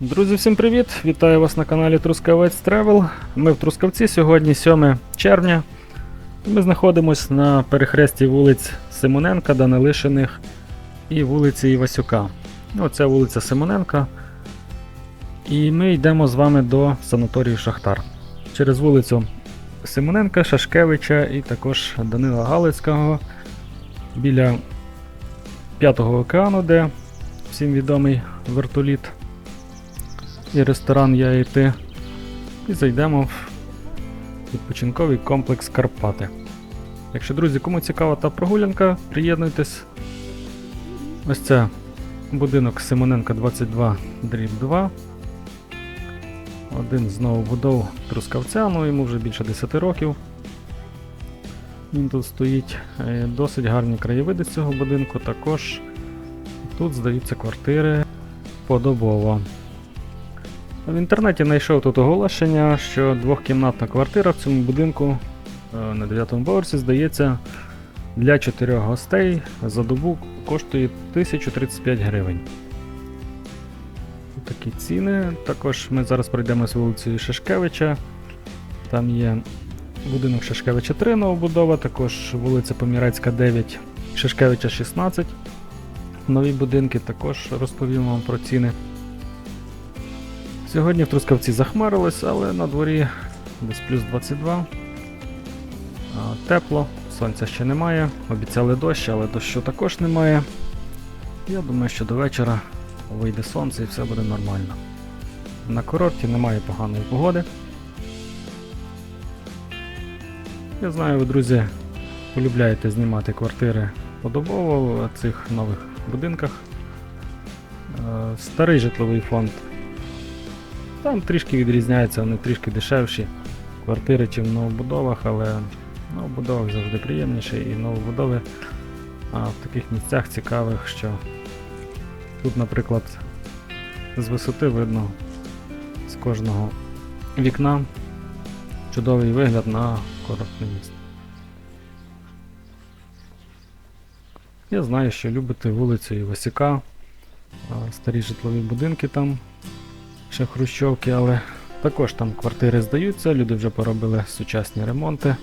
Друзі, всім привіт! Вітаю вас на каналі Трускавець Тревел. Ми в Трускавці сьогодні 7 червня. Ми знаходимося на перехресті вулиць Симоненка, Данилишиних і вулиці Івасюка. Оце вулиця Симоненка. І ми йдемо з вами до санаторію Шахтар. Через вулицю Симоненка, Шашкевича і також Данила Галицького біля П'ятого океану, де всім відомий вертоліт і ресторан Я і ти. І зайдемо в відпочинковий комплекс Карпати. Якщо, друзі, кому цікава та прогулянка, приєднуйтесь. Ось це будинок Симоненка 22 дріб 2. Один з новобудов Трускавця, ну йому вже більше 10 років. Він тут стоїть Е, досить гарні краєвиди цього будинку. Також тут здаються квартири подобово. В інтернеті знайшов тут оголошення, що двохкімнатна квартира в цьому будинку е, на 9 поверсі здається для 4 гостей за добу коштує 1035 гривень. Такі ціни. Також ми зараз пройдемося вулицею Шашкевича. Там є будинок Шашкевича 3 новобудова, також вулиця Помірецька 9, Шашкевича 16. Нові будинки також розповім вам про ціни. Сьогодні в Трускавці захмарилось, але на дворі десь плюс 22. Тепло, сонця ще немає. Обіцяли дощ, але дощу також немає. Я думаю, що до вечора вийде сонце і все буде нормально. На курорті немає поганої погоди. Я знаю, ви, друзі, полюбляєте знімати квартири подобово в цих нових будинках. Е, Старий житловий фонд. Там трішки відрізняється, вони трішки дешевші. Квартири, чи в новобудовах, але в новобудовах завжди приємніше. І новобудови а в таких місцях цікавих, що тут, наприклад, з висоти видно з кожного вікна чудовий вигляд на курортне місто. Я знаю, що любите вулицю Івасюка, а, старі житлові будинки там, ще хрущовки, але також там квартири здаються, люди вже поробили сучасні ремонти.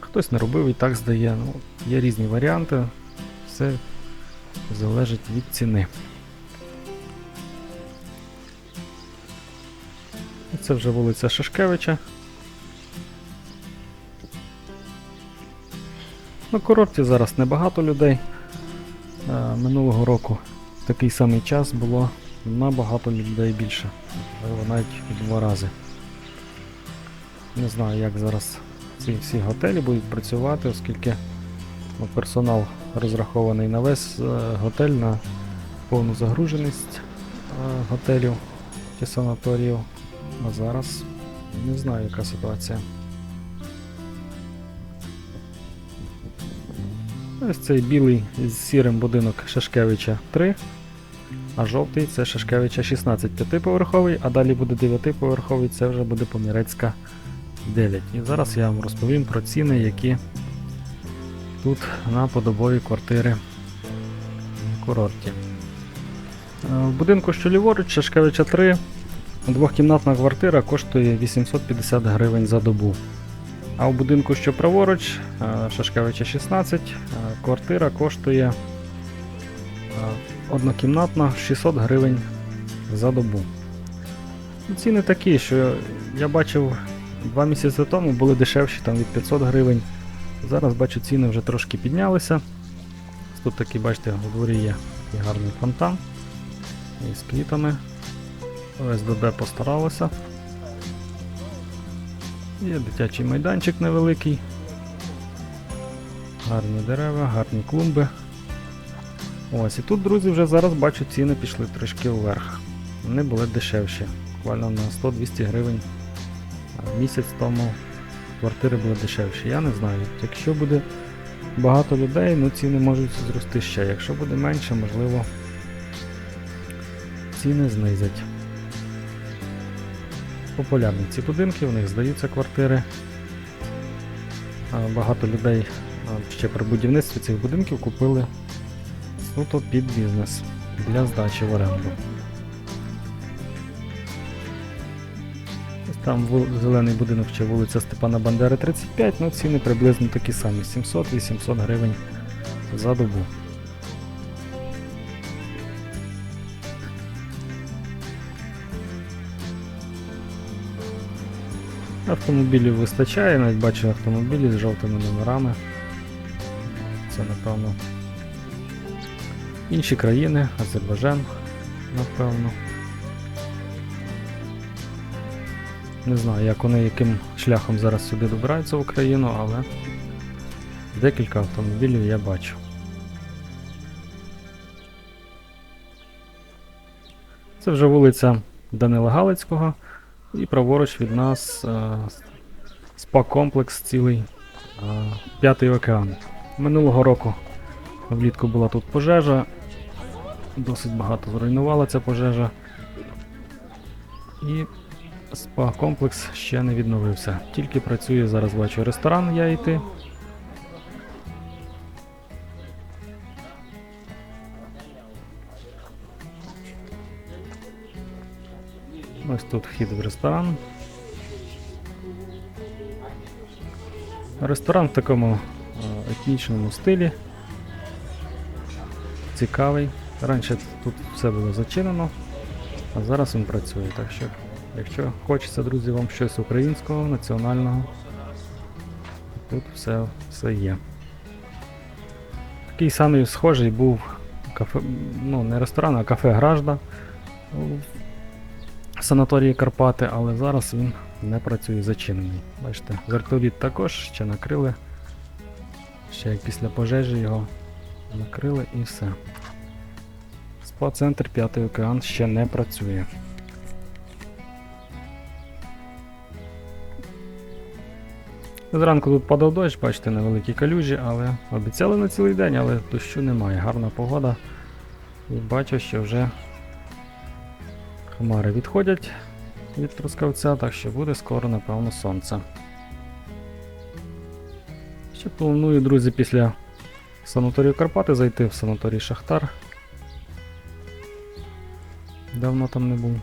Хтось не робив і так здає. Ну, є різні варіанти, все залежить від ціни. Це вже вулиця Шашкевича. На курорті зараз небагато людей. Е, Минулого року в такий самий час було набагато людей більше. Можливо, навіть в два рази. Не знаю, як зараз ці всі готелі будуть працювати, оскільки ну, персонал розрахований на весь е, готель, на повну загруженість е, готелів чи санаторіїв. А зараз не знаю, яка ситуація. Ось цей білий з сірим будинок Шашкевича 3, а жовтий це Шашкевича 16 п'ятиповерховий, а далі буде 9-поверховий, це вже буде Помірецька 9. І зараз я вам розповім про ціни, які тут на подобові квартири на курорті. Е, В будинку, що ліворуч, Шашкевича 3, двохкімнатна квартира коштує 850 гривень за добу. А в будинку, що праворуч, е, Шашкевича 16, е, квартира коштує однокімнатна 600 гривень за добу. Ціни такі, що я бачив два місяці тому були дешевші там від 500 гривень. Зараз бачу ціни вже трошки піднялися. Тут такий, бачите, у дворі є такий гарний фонтан із квітами. ОСББ постаралося. Є дитячий майданчик невеликий. Гарні дерева, гарні клумби. Ось і тут, друзі, вже зараз бачу, ціни пішли трошки вверх. Вони були дешевші. Буквально на 100-200 гривень. Місяць тому квартири були дешевші. Я не знаю. Якщо буде багато людей, ну ціни можуть зрости ще. Якщо буде менше, можливо, ціни знизять. Популярні ці будинки, в них здаються квартири. Багато людей ще при будівництві цих будинків купили суто під бізнес для здачі в оренду. Там зелений будинок ще вулиця Степана Бандери 35, ну ціни приблизно такі самі 700-800 гривень за добу. Автомобілів вистачає, навіть бачу автомобілі з жовтими номерами. Це напевно інші країни, Азербайджан, напевно. Не знаю, як вони яким шляхом зараз сюди добираються в Україну, але декілька автомобілів я бачу. Це вже вулиця Данила Галицького і праворуч від нас е, спа-комплекс цілий е, П'ятий океан. Минулого року влітку була тут пожежа, досить багато зруйнувала ця пожежа. І спа-комплекс ще не відновився. Тільки працює зараз бачу ресторан я йти. Ось тут вхід в ресторан. Ресторан в такому е, етнічному стилі. Цікавий. Раніше тут все було зачинено, а зараз він працює. Так що, якщо хочеться, друзі, вам щось українського, національного, тут все, все є. Такий самий схожий був кафе, ну не ресторан, а кафе Гражда в санаторії Карпати, але зараз він не працює зачинений. Бачите, вертоліт також ще накрили. Ще як після пожежі його накрили і все. Спа-центр П'ятий океан ще не працює. Зранку тут падав дощ, бачите, невеликі калюжі, але обіцяли на цілий день, але дощу немає. Гарна погода. І бачу, що вже хмари відходять від трускавця, так що буде скоро, напевно, сонце. Ще планую, друзі, після санаторію Карпати зайти в санаторій Шахтар. Давно там не був.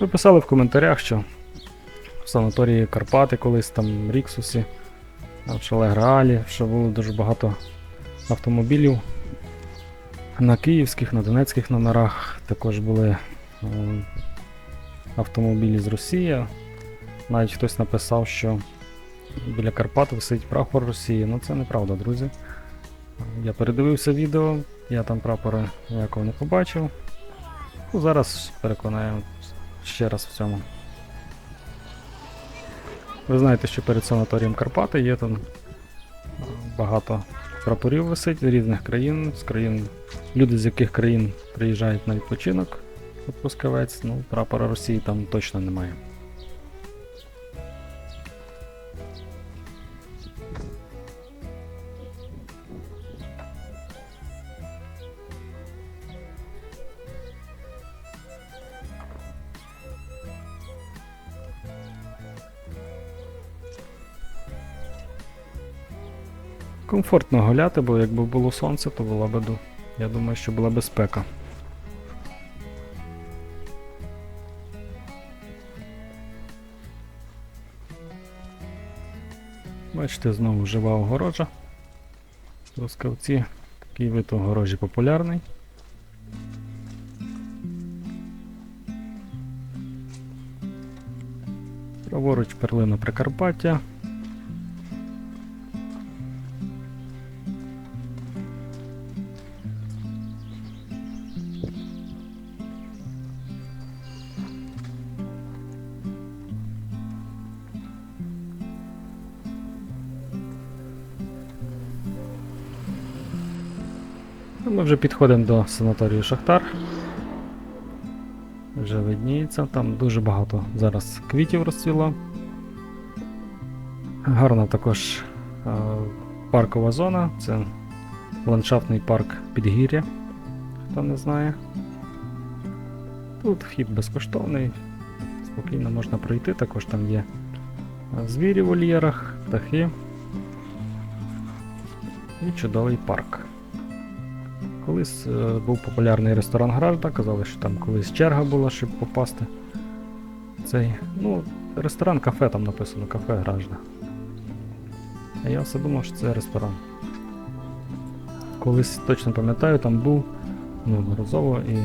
Ви писали в коментарях, що в санаторії Карпати колись там Ріксусі, в Шале Граалі, що було дуже багато автомобілів. На київських, на донецьких номерах також були автомобілі з Росії. Навіть хтось написав, що біля Карпат висить прапор Росії. Ну це неправда, друзі. Я передивився відео, я там прапора ніякого не побачив. Ну, зараз переконаю ще раз в цьому. Ви знаєте, що перед санаторієм Карпати є там багато прапорів висить з різних країн, з країн, люди з яких країн приїжджають на відпочинок Трускавець, ну, прапора Росії там точно немає. Комфортно гуляти, бо якби було сонце, то була б, я думаю, що була безпека. Бачите, знову жива огорожа. Лоскавці, Такий вид огорожі популярний. Праворуч перлина Прикарпаття. Ми вже підходимо до санаторію Шахтар. Вже видніється, там дуже багато зараз квітів розцвіло. Гарна також е, паркова зона, це ландшафтний парк Підгір'я, хто не знає. Тут вхід безкоштовний, спокійно можна пройти, також там є звірі в вольєрах, птахи і чудовий парк. Колись е, був популярний ресторан Гражда, казали, що там колись черга була, щоб попасти. Цей, ну, ресторан кафе там написано, кафе Гражда. А я все думав, що це ресторан. Колись точно пам'ятаю, там був неодноразово і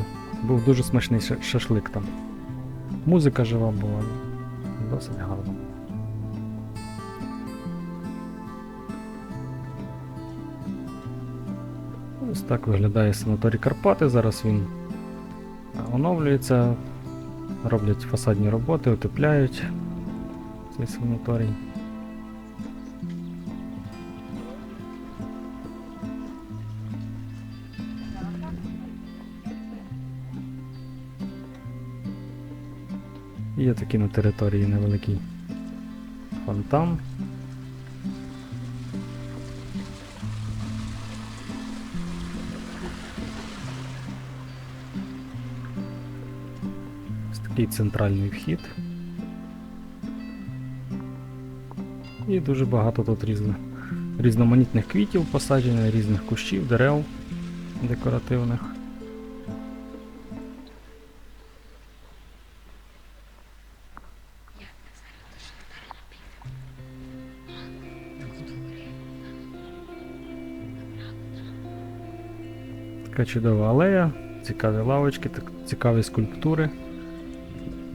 був дуже смачний шашлик там. Музика жива була, досить гарно. Так виглядає санаторій Карпати. Зараз він е, оновлюється, роблять фасадні роботи, утепляють цей санаторій. Є такий на території невеликий фонтан. Такий центральний вхід. І дуже багато тут різних, різноманітних квітів посаджено, різних кущів, дерев декоративних. Така чудова алея, цікаві лавочки, цікаві скульптури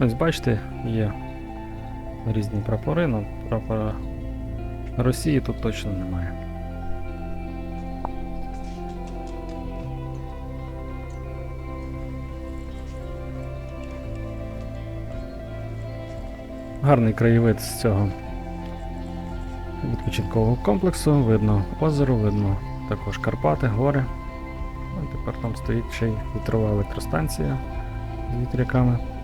Ось бачите, є різні прапори, але прапора Росії тут точно немає. Гарний краєвид з цього відпочинкового комплексу, видно озеро, видно також Карпати, гори. Ну, тепер там стоїть ще й вітрова електростанція з вітряками.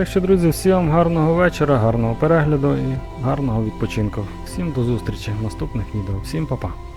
Так що, друзі, всім гарного вечора, гарного перегляду і гарного відпочинку. Всім до зустрічі в наступних відео. Всім па-па.